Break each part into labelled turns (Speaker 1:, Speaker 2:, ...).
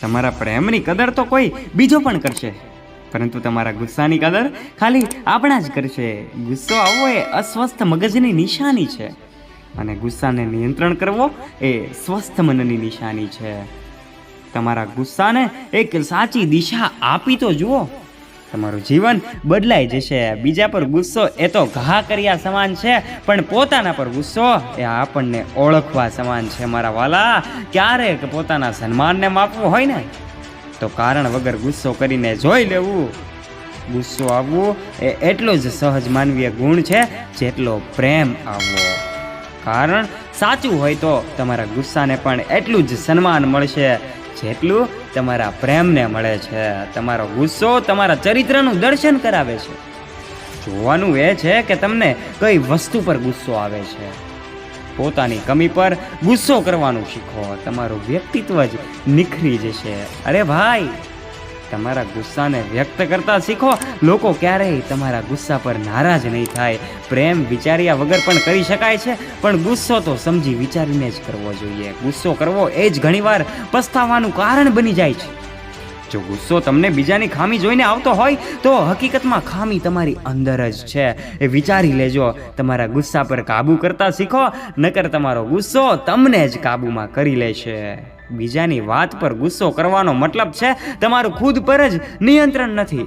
Speaker 1: તમારા પ્રેમની કદર તો કોઈ બીજો પણ કરશે. પરંતુ તમારા ગુસ્સાની કદર ખાલી આપણા જ કરશે. ગુસ્સો આવવો એ અસ્વસ્થ મગજની નિશાની છે. અને ગુસ્સાને નિયંત્રણ કરવો એ સ્વસ્થ મનની નિશાની છે. તમારા ગુસ્સાને એક સાચી દિશા આપી તો જુઓ. તમારું જીવન બદલાઈ જશે. બીજા પર ગુસ્સો એ તો ઘા કર્યા સમાન છે, પણ પોતાના પર ગુસ્સો એ આપણને ઓળખવા સમાન છે, મારા વાલા. ક્યારેક પોતાના સન્માનને માપવું હોય ને, તો કારણ વગર ગુસ્સો કરીને જોઈ લેવું. ગુસ્સો આવવું એ એટલો જ સહજ માનવીય ગુણ છે, જેટલો પ્રેમ આવવો. કારણ સાચું હોય તો તમારા ગુસ્સાને પણ એટલું જ સન્માન મળશે. જેટલું તમારા પ્રેમને મળે છે, તમારો ગુસ્સો તમારા ચરિત્રનું દર્શન કરાવે છે. જોવાનું એ છે કે તમને કઈ વસ્તુ પર ગુસ્સો આવે છે. પોતાની કમી પર ગુસ્સો કરવાનું શીખો, તમારું વ્યક્તિત્વ જ નિખરી જશે. અરે ભાઈ! તમારા ગુસ્સાને વ્યક્ત કરતા શીખો. લોકો ક્યારેય તમારા ગુસ્સા પર નારાજ નહીં થાય. પ્રેમ વિચાર્યા વગર પણ કરી શકાય છે, પણ ગુસ્સો તો સમજી વિચારીને જ કરવો જોઈએ. ગુસ્સો કરવો એ જ ઘણીવાર પસ્તાવાનું કારણ બની જાય છે. જો ગુસ્સો તમને બીજાની ખામી જોઈને આવતો હોય, તો હકીકતમાં ખામી તમારી અંદર જ છે. એ વિચારી લેજો. તમારા ગુસ્સા પર કાબૂ કરતા શીખો, નકર તમારો ગુસ્સો તમને જ કાબૂમાં કરી લેશે. બીજાની વાત પર ગુસ્સો કરવાનો મતલબ છે, તમારું ખુદ પર જ નિયંત્રણ નથી.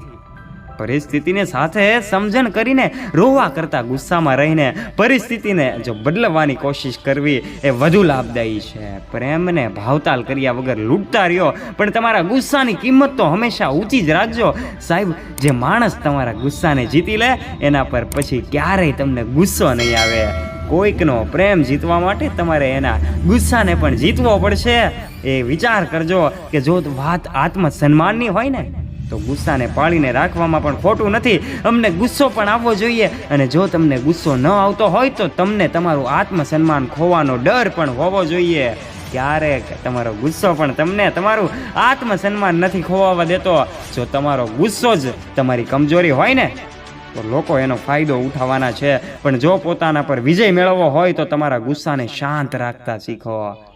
Speaker 1: પરિસ્થિતિને સાથે સમજણ કરીને રોવા કરતા ગુસ્સામાં રહીને પરિસ્થિતિને જો બદલવાની કોશિશ કરવી એ વધુ લાભદાયી છે. પ્રેમને ભાવતાલ કર્યા વગર લૂંટતા રહ્યો, પણ તમારા ગુસ્સાની કિંમત તો હંમેશા ઊંચી જ રાખજો. સાહેબ, જે માણસ તમારા ગુસ્સાને જીતી લે, એના પર પછી ક્યારેય તમને ગુસ્સો નહીં આવે. કોઈકનો પ્રેમ જીતવા માટે તમારે એના ગુસ્સાને પણ જીતવો પડશે. એ વિચાર કરજો કે જો વાત આત્મસન્માનની હોય ને, તો ગુસ્સાને પાળીને રાખવામાં પણ ખોટું નથી. અમને ગુસ્સો પણ આવવો જોઈએ અને જો તમને ગુસ્સો ન આવતો હોય તો તમને તમારું આત્મસન્માન ખોવાનો ડર પણ હોવો જોઈએ. ક્યારેક તમારો ગુસ્સો પણ તમને તમારું આત્મસન્માન નથી ખોવાવા દેતો. જો તમારો ગુસ્સો જ તમારી કમજોરી હોય ને તો લોકો એનો ફાયદો ઉઠાવવાના છે. પણ જો પોતાના પર વિજય મેળવવો હોય તો તમારા ગુસ્સાને શાંત રાખતા શીખો.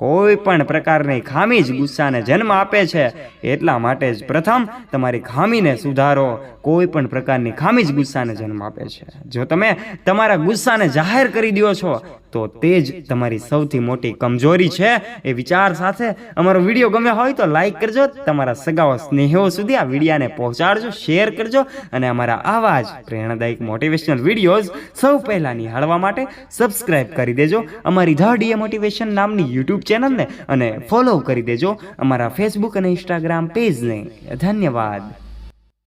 Speaker 1: કોઈ પણ પ્રકારની ખામી જ ગુસ્સાને જન્મ આપે છે, એટલા માટે જ પ્રથમ તમારી ખામીને સુધારો. કોઈ પણ પ્રકારની ખામી જ ગુસ્સાને જન્મ આપે છે. જો તમે તમારા ગુસ્સાને જાહેર કરી દો છો, તો તે જ તમારી સૌથી મોટી કમજોરી છે. એ વિચાર સાથે અમારો વીડિયો ગમ્યો હોય તો લાઈક કરજો, તમારા સગાઓ સ્નેહો સુધી આ વિડીયાને પહોંચાડજો, શેર કરજો અને અમારા આવા જ પ્રેરણાદાયક મોટિવેશનલ વિડીયોઝ સૌ પહેલાં નિહાળવા માટે સબસ્ક્રાઈબ કરી દેજો. અમારી ધ ડીએ મોટિવેશન નામની યુટ્યુબ ચેનલને અને ફોલો કરી દેજો અમારા ફેસબુક અને ઇન્સ્ટાગ્રામ પેજને ધન્યવાદ.